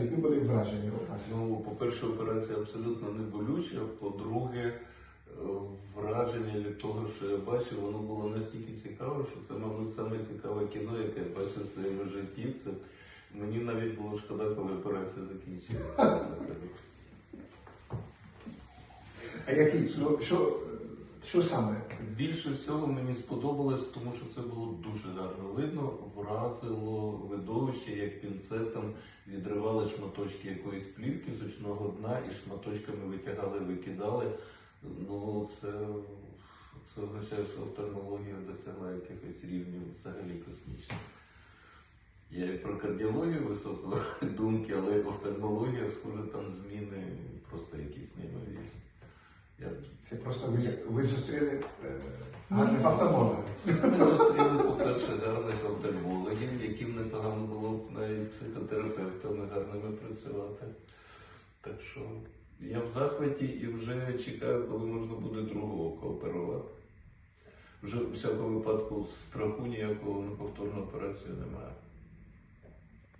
операції, які були враження? Ну, по-перше, операція абсолютно не болюча. По-друге, е, враження від того, що я бачив, воно було настільки цікаво, що це, мабуть, саме цікаве кіно, яке я бачив в своєму житті. Це мені навіть було шкода, коли операція закінчилася. А які? Що, що, що саме? Більше всього мені сподобалось, тому що це було дуже гарно видно, вразило видовище, як пінцетом відривали шматочки якоїсь плівки з очного дна і шматочками витягали, викидали. Ну, це, це означає, що офтальмологія досягла якихось рівнів взагалі космічних. Я і про кардіологію високої думки, але офтальмологія, схоже, там зміни просто якісь неймовірні. Я Це просто ви, ви зустріли е, гарних. Ми зустріли, по-перше, психотерапевтами гарними працювати. Так що я в захваті і вже чекаю, коли можна буде другого кооперувати. Вже у всякому випадку страху ніякого на повторну операцію немає.